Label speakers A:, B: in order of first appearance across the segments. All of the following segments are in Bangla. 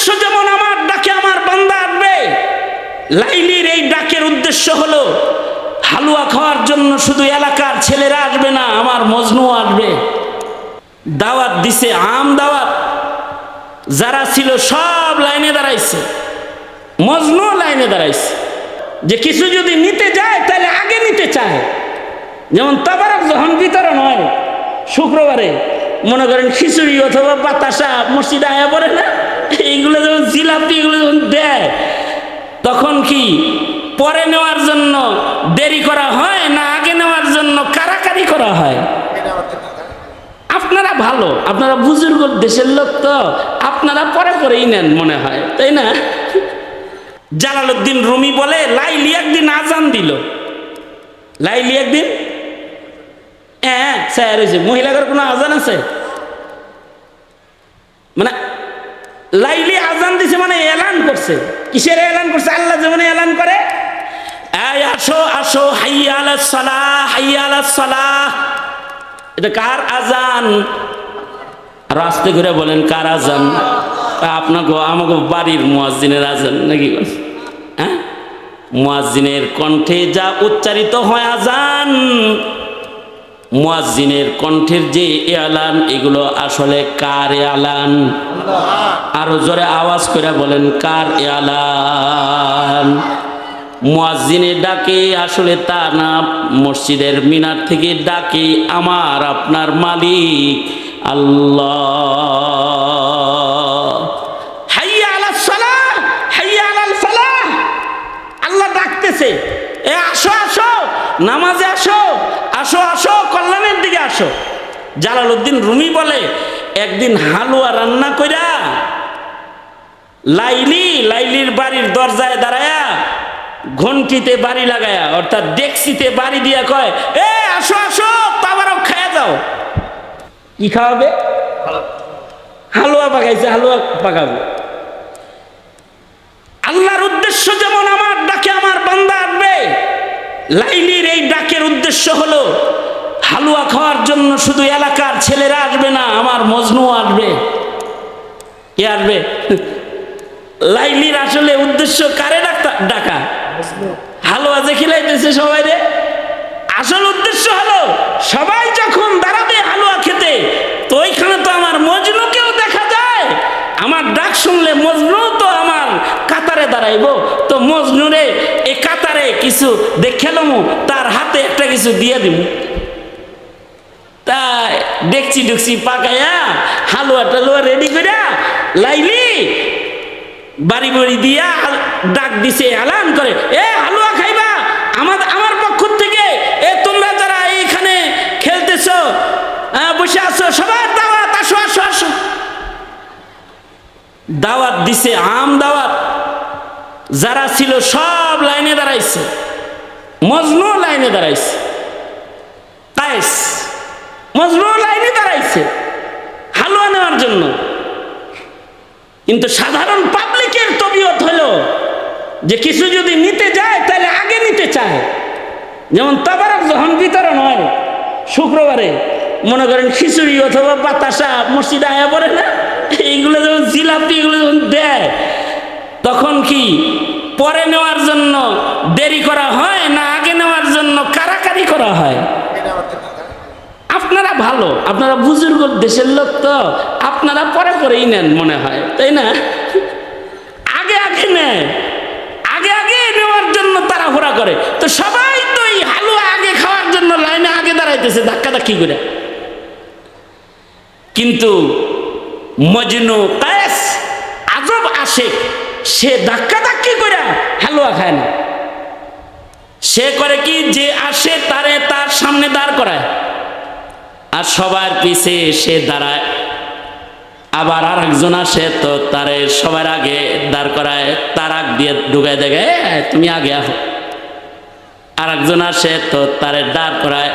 A: উদ্দেশ্য যেমন আমার ডাকে আমার বান্দা আসবে, লাইলির এই ডাকের উদ্দেশ্য হলো, হালুয়া খাওয়ার জন্য শুধু এলাকার ছেলেরা আসবে না, আমার মজনু আসবে। দাওয়াত দিছে, আম দাওয়াত। যারা ছিল সব লাইনে দাঁড়াইছে। মজনু লাইনে দাঁড়াইছে। যে কিছু যদি নিতে যায়, তাহলে আগে নিতে চায়। যেমন তাবারক যখন বিতরণ হয়, শুক্রবারে, মনে করেন খিচুড়ি অথবা বাতাসা মসজিদে আয়া পড়ে না? এইগুলো যখন জিলাপি, এগুলো যখন দেয়, তখন কি পরে নেওয়ার জন্য দেরি করা হয় না আগে নেওয়ার জন্য কারাকারি করা হয়? আপনারা ভালো, আপনারা বুজুর্গ দেশের লোক তো, আপনারা পরে পরেই নেন মনে হয়, তাই না? জালালউদ্দিন রুমি বলে, লাইলি একদিন আজান দিল। লাইলি একদিন? হ্যাঁ স্যার মহিলাদের কোনো আজান আছে? মানে লাইলি আজান দিছে মানে এলান করছে। কিসের এলান করছে? আল্লাহ যেমন এলান করে, এই আসো আসো, হাইয়া আলা সালাহ, হাইয়া আলা সালাহ। এটা কার আজান? আর আস্তে করে বলেন, কার আজান? আপনাকে, আমাকে বাড়ির মুয়াজ্জিনের আজান নাকি? হ্যাঁ? মুয়াজ্জিনের কণ্ঠে যা উচ্চারিত হয় আজান মুয়াজ্জিনের কণ্ঠের যে এলান এগুলো আসলে কার এলান আরও জোরে আওয়াজ করে বলেন, কার এলান মুয়াজ্জিনের ডাকে আসলে তা না, মসজিদের মিনার থেকে ডাকে আমার, আপনার মালিক, আল্লাহ। আল্লাহ ডাকতেছে, এ আসো আসো, নামাজে আসো আসো আসো। কল্যাণের দিকে আসো। জালালউদ্দিন রুমি বলে, একদিন হালুয়া রান্না কইরা লাইলি, লাইলির বাড়ির দরজায় দাঁড়ায়া ঘন্টিতে বাড়ি লাগায়া, অর্থাৎ ডেক্সিতে বাড়ি দিয়া কয়, এ, আসো আসো তাবারও খায়া যাও। কি খাওয়াবে? হালুয়া পাকাইছে, হালুয়া পাকাবে। আল্লাহর উদ্দেশ্য যেমন আমার ডাকে আমার বান্দা আসবে, লাইলির এই ডাকের উদ্দেশ্য হলো হালুয়া খাওয়ার জন্য শুধু এলাকার ছেলেরা আসবে না আমার মজনু আসবে। কে আসবে? লাইলির আসলে উদ্দেশ্য কারে ডাক্তার ডাকা? হালুয়া যে খিলাইতেছে সবাই রে। আসল উদ্দেশ্য হলো সবাই যখন দাঁড়াবে হালুয়া খেতে তো ওইখানে তো আমার মজনুকেও দেখা যায়। আমার ডাক শুনলে মজনু তো আমার কাতারে দাঁড়াইবো। তো মজনুরে এই কাতারে কিছু দেখেলাম তার হাতে একটা কিছু দিয়ে দিব তাই দেখছি ডুকছি পাকাইয়া হালুয়া টালুয়া রেডি করে লাইলি বাড়ি বাড়ি দিয়া ডাক দিছে আলান করে, এ, হালুয়া খাইবা, আমার আমার পক্ষ থেকে, এ, তোমরা যারা এইখানে খেলতেছো বসে আছো, সবার দাওয়াত, আসো আসো আসো। দাওয়াত দিছে, আম দাওয়াত। যারা ছিল সব লাইনে দাঁড়াইছে, মজনু লাইনে দাঁড়াইছে। কায়েস মজনু লাইনে দাঁড়াইছে, হালুয়া নেওয়ার জন্য। কিন্তু সাধারণ পাবলিকের তবিয়ত হলো যে কিছু যদি নিতে যায়, তাহলে আগে নিতে চায়। যেমন তাবারক যখন বিতরণ হয় শুক্রবারে, মনে করেন খিচুড়ি অথবা বাতাসা মসজিদে আয়া পড়ে না? এইগুলো যখন জিলাপি, এগুলো যখন দেয়, তখন কি পরে নেওয়ার জন্য দেরি করা হয় না আগে নেওয়ার জন্য কারাকারি করা হয়? আপনারা ভালো, আপনারা বুজুর্গ দেশের লোক তো, আপনারা পরে পরেই নেন মনে হয়, তাই না? আগে আগে নেয়, আগে আগে নেওয়ার জন্য তারা ঘোরা করে। তো সবাই তো এই হালুয়া আগে খাওয়ার জন্য লাইনে আগে দাঁড়াইতেছে ধাক্কা ধাক্কি করে? কিন্তু মজনু কায়েস আজব আসে, সে ধাক্কা ধাক্কি করে হালুয়া খায় না? সে করে কি যে আসে তারে তার সামনে দাঁড় করায়। আর সবার পিছে সে দাঁড়ায়। আবার আর একজন আসে তো তারে সবার আগে দাঁড় করায়, তার আগ দিয়ে ঢুকায় দেখে তুমি আগে আহো। আর একজন আসে তো তারে দাঁড় করায়।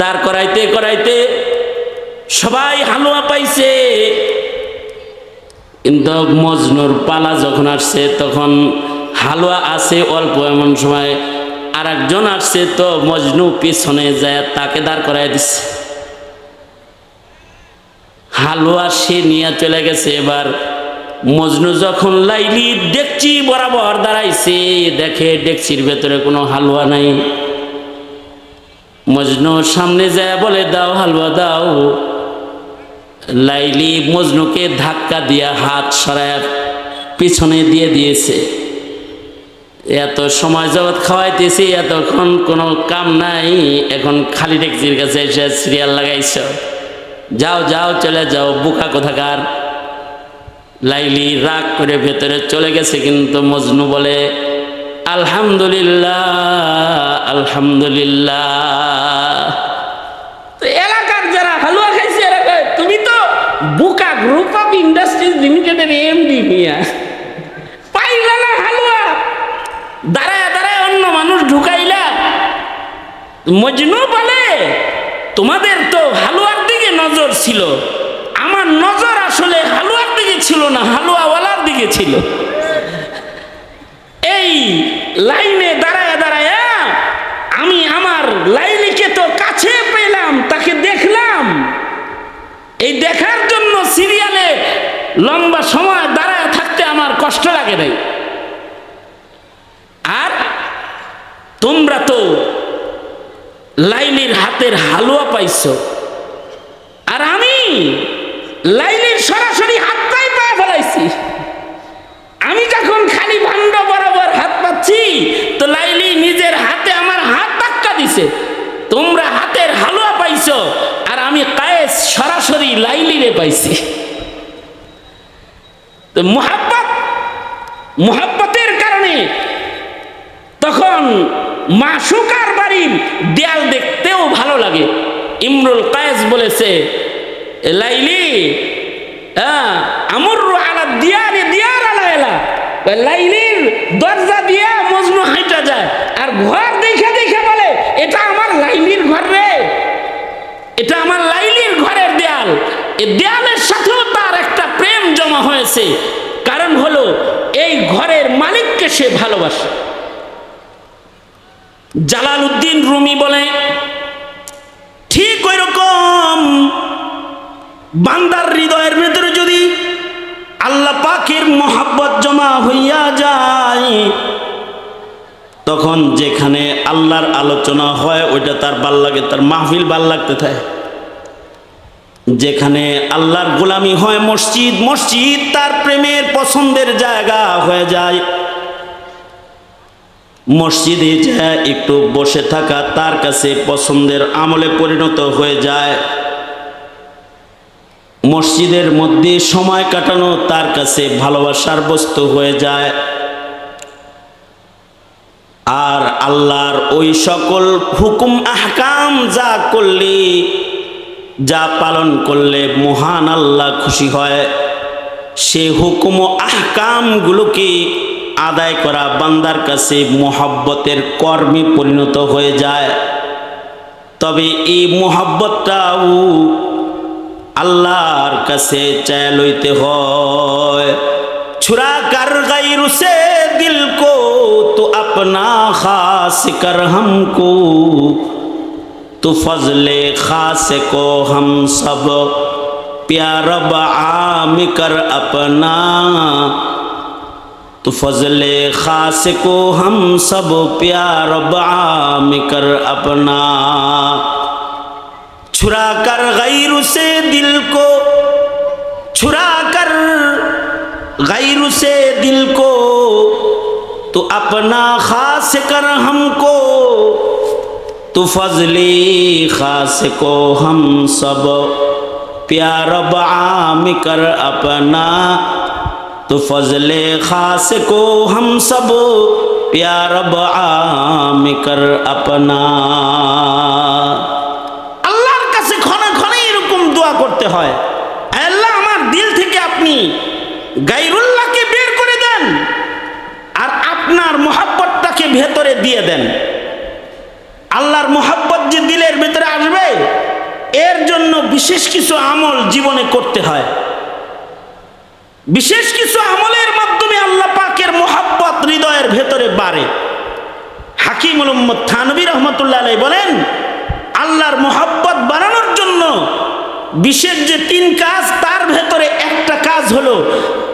A: দাঁড় করাইতে করাইতে সবাই হালুয়া পাইছে। কিন্তু মজনুর পালা যখন আসছে, তখন হালুয়া আছে অল্প এমন সময়। আর একজন আসছে তো মজনু পিছনে যায়, তাকে দাঁড় করাই দিচ্ছে। হালুয়া সে নিয়ে চলে গেছে এবার। মজনু যখন লাইলি, ডেকচি বরাবর দাঁড়াইছে, দেখে ডেকচির ভেতরে কোনো হালুয়া নাই। মজনু সামনে যায়, বলে, দাও হালুয়া, দাও। লাইলি মজনুকে ধাক্কা দিয়া হাত সরায় পিছনে দিয়ে দিয়েছে। এত সময় জগৎ খাওয়াইতেছি, এতক্ষণ কোনো কাম নাই, এখন খালি ডেকচির কাছে এসে সিরিয়াল লাগাইছ। যাও যাও, চলে যাও, বুকা কোথাকার। লাইলি রাগ করে ভেতরে চলে গেছে, কিন্তু মজনু বলে, আলহামদুলিল্লাহ আলহামদুলিল্লাহ। তো এলাকার যারা হালুয়া খাইছে এলাকায় তুমি তো বুকা গ্রুপ অফ ইন্ডাস্ট্রিজ লিমিটেডের এমডি মিয়া পাইলা না হালুয়া দাঁড়ায় দাঁড়ায় অন্য মানুষ ঢুকাইলা মজনু বলে, তোমাদের তো হালুয়ার দিকে নজর ছিল। আমার নজর আসলে হালুয়ার দিকে ছিল না, হালুয়াওয়ালার দিকে ছিল। এই লাইনে দাঁড়ায় দাঁড়ায় আমি আমার লাইলিকে তো কাছে পেলাম, তাকে দেখলাম। এই দেখার জন্য সিরিয়ালে লম্বা সময় দাঁড়ায় থাকতে আমার কষ্ট লাগে নাই আর তোমরা তো লাইলির হাতের হালুয়া পাইছ। আর আমি লাইলির সরাসরি হাতটাই পায়ে ফেলাইছি। আমি যখন খালি ভাণ্ড বরাবর হাত পাচ্ছি, তো লাইলি নিজের হাতে আমার হাত ধাক্কা দিছে। তোমরা হাতের হালুয়া পাইছ, আর আমি কায়েস সরাসরি লাইলিরে পাইছি। তো মোহাব্বত, মোহাব্বতের কারণে তখন মাসুকার বাড়ির দেয়াল দেখতেও ভালো লাগে। ইমরুল কায়েস বলেছে, "এ লাইলি হ্যাঁ আলা আলা এলা লাইলির দরজা যায় আর ঘর দেখে দেখে বলে, এটা আমার লাইলির ঘর রে। এটা আমার লাইলির ঘরের দেয়াল। দেয়ালের একটা প্রেম জমা হয়েছে। কারণ হলো, এই ঘরের মালিককে সে ভালোবাসে। জালাল উদ্দিন রুমি বলে, ঠিক ওই রকম বান্দার হৃদয়ের ভেতরে যদি আল্লাহ পাকের মোহাব্বত জমা হইয়া যায়, তখন যেখানে আল্লাহর আলোচনা হয়, ওইটা তার ভালো লাগে, তার মাহফিল ভালো লাগতে থাকে। যেখানে আল্লাহর গোলামি হয়, মসজিদ মসজিদ তার প্রেমের পছন্দের জায়গা হয়ে যায়। মসজিদে যায়, একটু বসে থাকা তার কাছে পছন্দের আমলে পরিণত হয়ে যায়। মসজিদের মধ্যে সময় কাটানো তার কাছে ভালোবাসার বস্তু হয়ে যায়। আর আল্লাহর ওই সকল হুকুম, আহকাম যা করলে, যা পালন করলে মহান আল্লাহ খুশি হয়। সে হুকুম ও আহকামগুলোকে আদায় করা বান্দার কাছে মোহাব্বতের কর্মে পরিণত হয়ে যায়। তবে এই মোহাব্বতটাও আল্লাহর কাছে চায় লইতে হয়। ছুরা কার গাই রুসে দিল কো, তো আপনা খাস কর হমকো, তো ফজলে খাস কো হম সব। প্যার আম কর আপনা तो फजले खास को हम सब प्यार आम कर अपना। छुरा कर गैर से दिल को, छुरा कर गैर से दिल को तो अपना खास कर हमको। तो फजली खास को हम सब प्यार बाम कर अपना। تو فضل خاص کو ہم سب پیار عام کر اپنا আল্লাহর কাছে ক্ষণে ক্ষণে এরকম দোয়া করতে হয় আল্লাহ আমার দিল থেকে আপনি গাইরুল্লাহকে বের করে দেন আর আপনার মোহাব্বতটাকে ভেতরে দিয়ে দেন আল্লাহর মোহাব্বত যে দিলের ভেতরে আসবে এর জন্য বিশেষ কিছু আমল জীবনে করতে হয় বিশেষ কিছু আমলের মাধ্যমে আল্লাহ পাকের মোহাব্বত হৃদয়ের ভেতরে বাড়ে। হাকিম উম্মদ থানবী রহমতুল্লাহ আলাই বলেন, আল্লাহর মোহাব্বত বাড়ানোর জন্য বিশেষ যে তিন কাজ, তার ভেতরে একটা কাজ হলো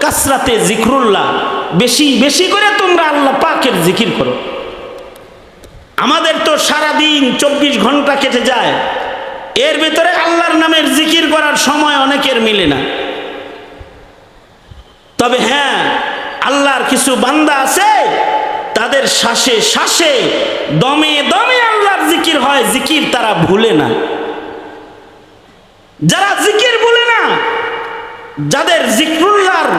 A: কাসরাতে জিক্রুল্লাহ। বেশি বেশি করে তোমরা আল্লাহ পাকের জিকির করো। আমাদের তো সারা দিন চব্বিশ ঘণ্টা কেটে যায়। এর ভেতরে আল্লাহর নামের জিকির করার সময় অনেকের মিলে না। তবে হ্যাঁ আল্লাহর কিছু বান্দা আছে, তাদের শ্বাসে শ্বাসে, দমে দমে আল্লাহর জিকির হয়, জিকির তারা ভুলে না। যারা জিকির ভুলে না, যাদের জিক্রুল্লাহর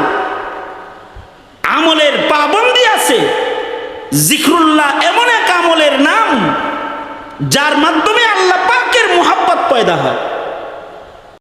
A: আমলের পাবন্দি আছে, জিক্রুল্লাহ এমন এক আমলের নাম, যার মাধ্যমে আল্লাহ পাকের মোহাব্বত পয়দা হয়।